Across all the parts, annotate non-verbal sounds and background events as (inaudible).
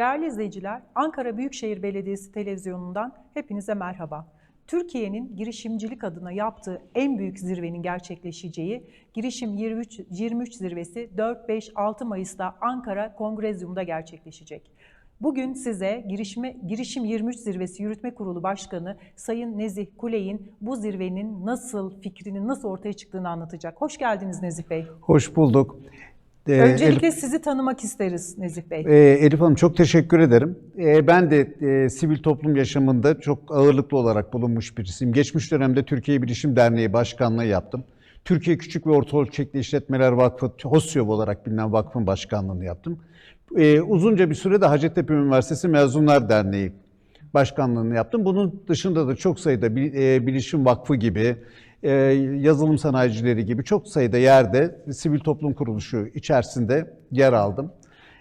Değerli izleyiciler, Ankara Büyükşehir Belediyesi televizyonundan hepinize merhaba. Türkiye'nin girişimcilik adına yaptığı en büyük zirvenin gerçekleşeceği Girişim 23, 23 zirvesi 4-5-6 Mayıs'ta Ankara Kongrezyum'da gerçekleşecek. Bugün size girişime, Girişim 23 Zirvesi Yürütme Kurulu Başkanı Sayın Nezih Kuley'in bu zirvenin nasıl, fikrinin nasıl ortaya çıktığını anlatacak. Hoş geldiniz Nezih Bey. Hoş bulduk. Ee, Öncelikle sizi tanımak isteriz Nezih Bey. Elif, e, Elif Hanım çok teşekkür ederim. E, ben de e, sivil toplum yaşamında çok ağırlıklı olarak bulunmuş birisiyim. Geçmiş dönemde Türkiye Bilişim Derneği Başkanlığı yaptım. Türkiye Küçük ve Orta Ölçekli İşletmeler Vakfı, HOSYOV olarak bilinen vakfın başkanlığını yaptım. E, uzunca bir sürede Hacettepe Üniversitesi Mezunlar Derneği başkanlığını yaptım. Bunun dışında da çok sayıda e, Bilişim Vakfı gibi, yazılım sanayicileri gibi çok sayıda yerde sivil toplum kuruluşu içerisinde yer aldım.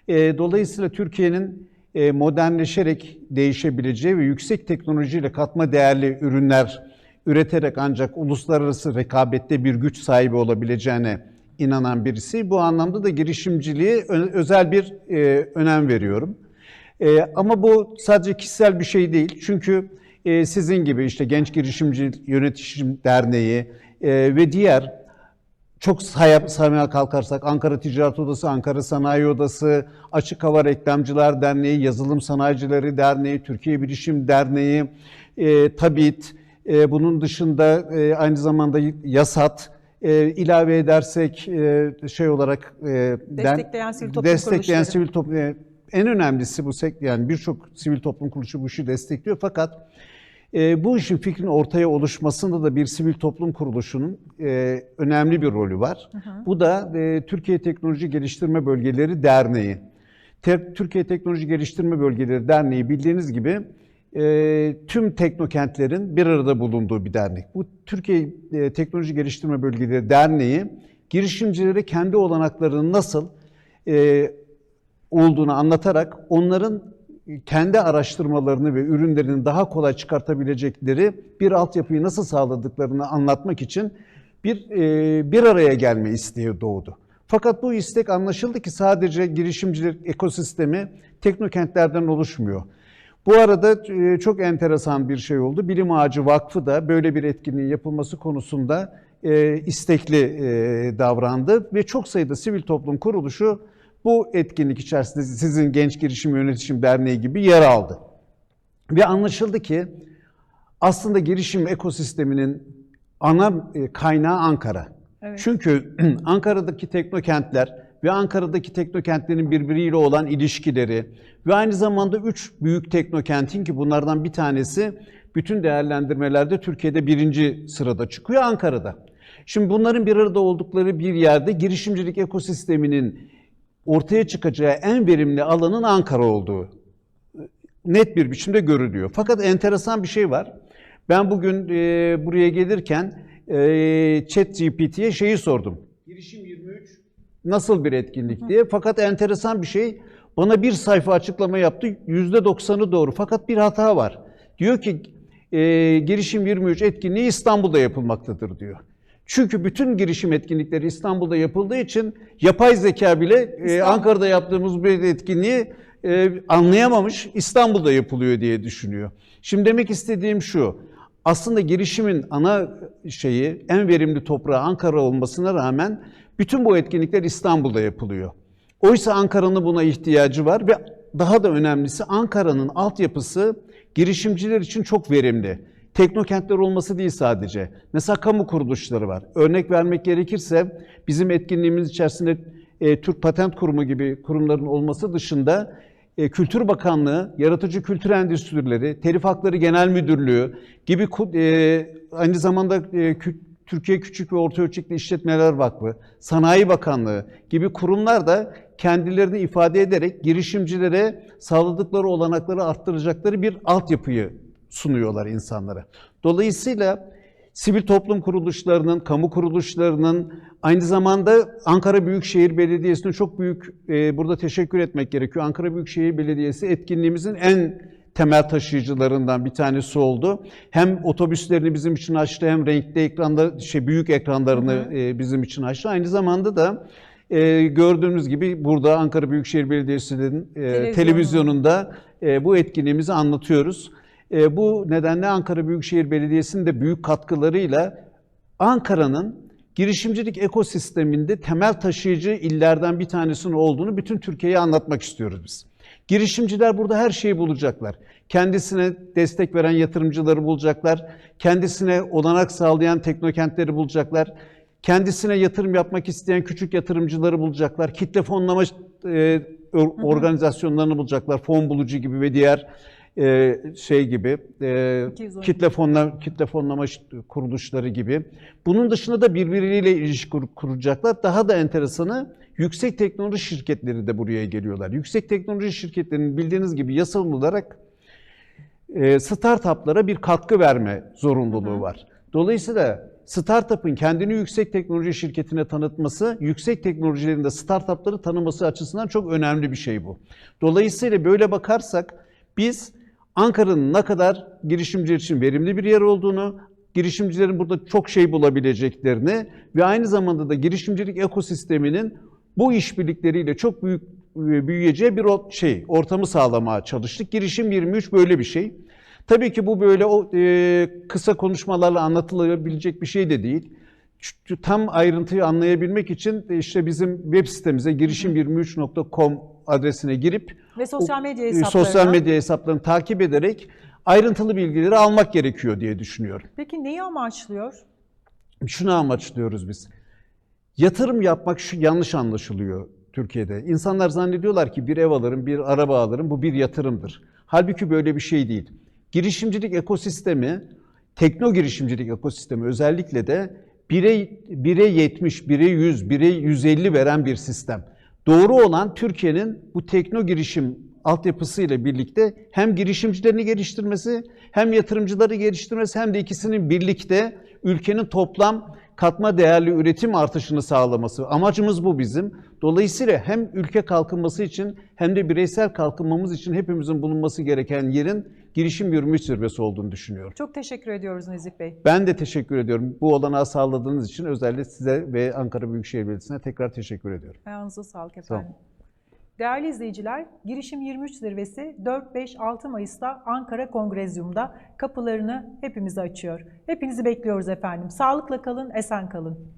E, Dolayısıyla Türkiye'nin e, modernleşerek değişebileceği ve yüksek teknolojiyle katma değerli ürünler üreterek ancak uluslararası rekabette bir güç sahibi olabileceğine inanan birisi. Bu anlamda da girişimciliğe özel bir e, önem veriyorum. E, ama bu sadece kişisel bir şey değil. Çünkü e, sizin gibi işte Genç Girişimci Yönetişim Derneği e, ve diğer çok say saymaya kalkarsak Ankara Ticaret Odası, Ankara Sanayi Odası, Açık Hava Reklamcılar Derneği, Yazılım Sanayicileri Derneği, Türkiye Bilişim Derneği, e, TABİT, e, bunun dışında e, aynı zamanda YASAT, e, ilave edersek e, şey olarak e, Destekleyen sivil toplum destekleyen kuruluşları. sivil toplum e, en önemlisi bu sek yani birçok sivil toplum kuruluşu bu işi destekliyor fakat e, bu işin fikrin ortaya oluşmasında da bir sivil toplum kuruluşunun e, önemli bir rolü var. Bu da e, Türkiye Teknoloji Geliştirme Bölgeleri Derneği. Te- Türkiye Teknoloji Geliştirme Bölgeleri Derneği bildiğiniz gibi e, tüm teknokentlerin bir arada bulunduğu bir dernek. Bu Türkiye e, Teknoloji Geliştirme Bölgeleri Derneği girişimcilere kendi olanaklarını nasıl e, olduğunu anlatarak onların kendi araştırmalarını ve ürünlerini daha kolay çıkartabilecekleri bir altyapıyı nasıl sağladıklarını anlatmak için bir e, bir araya gelme isteği doğdu. Fakat bu istek anlaşıldı ki sadece girişimcilik ekosistemi teknokentlerden oluşmuyor. Bu arada e, çok enteresan bir şey oldu. Bilim Ağacı Vakfı da böyle bir etkinliğin yapılması konusunda e, istekli davrandı ve çok sayıda sivil toplum kuruluşu bu etkinlik içerisinde sizin Genç Girişim Yönetişim Derneği gibi yer aldı. Ve anlaşıldı ki aslında girişim ekosisteminin ana e, kaynağı Ankara. Evet. Çünkü (clears throat) Ankara'daki teknokentler ve Ankara'daki teknokentlerin birbiriyle olan ilişkileri ve aynı zamanda üç büyük teknokentin ki bunlardan bir tanesi bütün değerlendirmelerde Türkiye'de birinci sırada çıkıyor Ankara'da. Şimdi bunların bir arada oldukları bir yerde girişimcilik ekosisteminin ortaya çıkacağı en verimli alanın Ankara olduğu net bir biçimde görülüyor. Fakat enteresan bir şey var. Ben bugün e, buraya gelirken e, ChatGPT'ye şeyi sordum. Girişim 23 nasıl bir etkinlik diye. Fakat enteresan bir şey bana bir sayfa açıklama yaptı. %90'ı doğru. Fakat bir hata var. Diyor ki e, girişim 23 etkinliği İstanbul'da yapılmaktadır diyor. Çünkü bütün girişim etkinlikleri İstanbul'da yapıldığı için yapay zeka bile e, Ankara'da yaptığımız bir etkinliği e, anlayamamış, İstanbul'da yapılıyor diye düşünüyor. Şimdi demek istediğim şu, aslında girişimin ana şeyi, en verimli toprağı Ankara olmasına rağmen bütün bu etkinlikler İstanbul'da yapılıyor. Oysa Ankara'nın buna ihtiyacı var ve daha da önemlisi Ankara'nın altyapısı girişimciler için çok verimli. Teknokentler olması değil sadece. Mesela kamu kuruluşları var. Örnek vermek gerekirse bizim etkinliğimiz içerisinde e, Türk Patent Kurumu gibi kurumların olması dışında e, Kültür Bakanlığı, Yaratıcı Kültür Endüstrileri, Telif Hakları Genel Müdürlüğü gibi e, aynı zamanda e, Türkiye Küçük ve Orta Ölçekli İşletmeler Vakfı, Sanayi Bakanlığı gibi kurumlar da kendilerini ifade ederek girişimcilere sağladıkları olanakları arttıracakları bir altyapıyı sunuyorlar insanlara. Dolayısıyla sivil toplum kuruluşlarının, kamu kuruluşlarının aynı zamanda Ankara Büyükşehir Belediyesi'ne çok büyük e, burada teşekkür etmek gerekiyor. Ankara Büyükşehir Belediyesi etkinliğimizin en temel taşıyıcılarından bir tanesi oldu. Hem otobüslerini bizim için açtı hem renkli ekranda şey büyük ekranlarını e, bizim için açtı. Aynı zamanda da e, gördüğünüz gibi burada Ankara Büyükşehir Belediyesi'nin e, Televizyonu. televizyonunda e, bu etkinliğimizi anlatıyoruz. E, bu nedenle Ankara Büyükşehir Belediyesi'nin de büyük katkılarıyla Ankara'nın girişimcilik ekosisteminde temel taşıyıcı illerden bir tanesinin olduğunu bütün Türkiye'ye anlatmak istiyoruz biz. Girişimciler burada her şeyi bulacaklar. Kendisine destek veren yatırımcıları bulacaklar. Kendisine olanak sağlayan teknokentleri bulacaklar. Kendisine yatırım yapmak isteyen küçük yatırımcıları bulacaklar. Kitle fonlama e, or- organizasyonlarını bulacaklar. Fon bulucu gibi ve diğer e, şey gibi e, 212. kitle fonla kitle fonlama kuruluşları gibi. Bunun dışında da birbirleriyle ilişki kur- kuracaklar. Daha da enteresanı yüksek teknoloji şirketleri de buraya geliyorlar. Yüksek teknoloji şirketlerinin bildiğiniz gibi yasal olarak e, startuplara bir katkı verme zorunluluğu var. Dolayısıyla startup'ın kendini yüksek teknoloji şirketine tanıtması, yüksek teknolojilerin de startup'ları tanıması açısından çok önemli bir şey bu. Dolayısıyla böyle bakarsak biz Ankara'nın ne kadar girişimciler için verimli bir yer olduğunu, girişimcilerin burada çok şey bulabileceklerini ve aynı zamanda da girişimcilik ekosisteminin bu işbirlikleriyle çok büyük e, büyüyeceği bir şey ortamı sağlamaya çalıştık. Girişim 23 böyle bir şey. Tabii ki bu böyle o e, kısa konuşmalarla anlatılabilecek bir şey de değil. Tam ayrıntıyı anlayabilmek için de işte bizim web sitemize girişim23.com adresine girip Ve sosyal medya e, hesaplarına. sosyal medya hesaplarını takip ederek ayrıntılı bilgileri almak gerekiyor diye düşünüyorum. Peki neyi amaçlıyor? Şunu amaçlıyoruz biz. Yatırım yapmak şu yanlış anlaşılıyor Türkiye'de. İnsanlar zannediyorlar ki bir ev alırım, bir araba alırım, bu bir yatırımdır. Halbuki böyle bir şey değil. Girişimcilik ekosistemi, tekno girişimcilik ekosistemi özellikle de 1'e 1'e 70, 1'e 100, 1'e 150 veren bir sistem. Doğru olan Türkiye'nin bu tekno girişim altyapısıyla birlikte hem girişimcilerini geliştirmesi, hem yatırımcıları geliştirmesi, hem de ikisinin birlikte ülkenin toplam katma değerli üretim artışını sağlaması. Amacımız bu bizim. Dolayısıyla hem ülke kalkınması için hem de bireysel kalkınmamız için hepimizin bulunması gereken yerin girişim yürümüş zirvesi olduğunu düşünüyorum. Çok teşekkür ediyoruz Nezih Bey. Ben de teşekkür ediyorum. Bu olanağı sağladığınız için özellikle size ve Ankara Büyükşehir Belediyesi'ne tekrar teşekkür ediyorum. Ayağınıza sağlık Sağ olun. Değerli izleyiciler, Girişim 23 zirvesi 4-5-6 Mayıs'ta Ankara Kongrezyum'da kapılarını hepimize açıyor. Hepinizi bekliyoruz efendim. Sağlıkla kalın, esen kalın.